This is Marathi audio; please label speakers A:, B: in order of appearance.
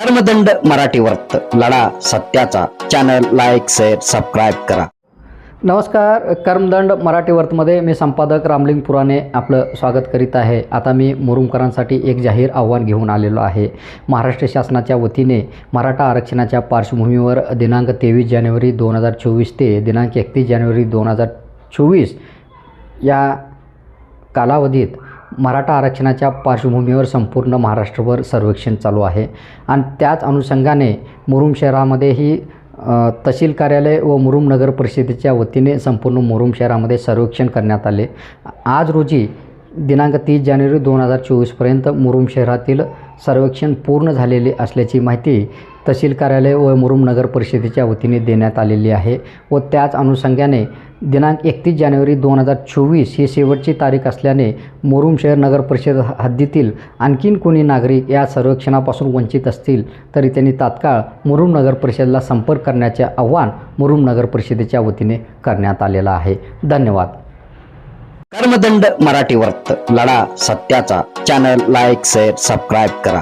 A: कर्मदंड मराठी वर्त लढा सत्याचा. चॅनल लाईक शेअर सबस्क्राईब करा.
B: नमस्कार. कर्मदंड मराठी वर्तमध्ये मी संपादक रामलिंग पुराणे आपलं स्वागत करीत आहे. आता मी मुरुमकरांसाठी एक जाहीर आव्हान घेऊन आलेलो आहे. महाराष्ट्र शासनाच्या वतीने मराठा आरक्षणाच्या पार्श्वभूमीवर दिनांक तेवीस जानेवारी दोन हजार चोवीस ते दिनांक एकतीस जानेवारी दोन हजार चोवीस या कालावधीत मराठा आरक्षणाच्या पार्श्वभूमीवर संपूर्ण महाराष्ट्रभर सर्वेक्षण चालू आहे. आणि त्याच अनुषंगाने मुरुम शहरामध्येही तहसील कार्यालय व मुरुम नगर परिषदेच्या वतीने संपूर्ण मुरुम शहरामध्ये सर्वेक्षण करण्यात आले. आज रोजी दिनांक तीस जानेवारी दोन हजार चोवीसपर्यंत मुरुम शहरातील सर्वेक्षण पूर्ण झालेले असल्याची माहिती तहसील कार्यालय व मुरुम नगर परिषदेच्या वतीने देण्यात आलेली आहे व त्याच अनुषंगाने दिनांक एकतीस जानेवारी दोन हजार चोवीस ही शेवटची तारीख असल्याने मुरुम शहर नगर परिषद हद्दीतील आणखीन कोणी नागरिक या सर्वेक्षणापासून वंचित असतील तरी त्यांनी तात्काळ मुरुम नगर परिषदेला संपर्क करण्याचे आव्हान मुरुम नगर परिषदेच्या वतीने करण्यात आलेलं आहे. धन्यवाद.
A: कर्मदंड मराठी वर्त लढा सत्याचा. चॅनल लाईक शेअर सबस्क्राईब करा.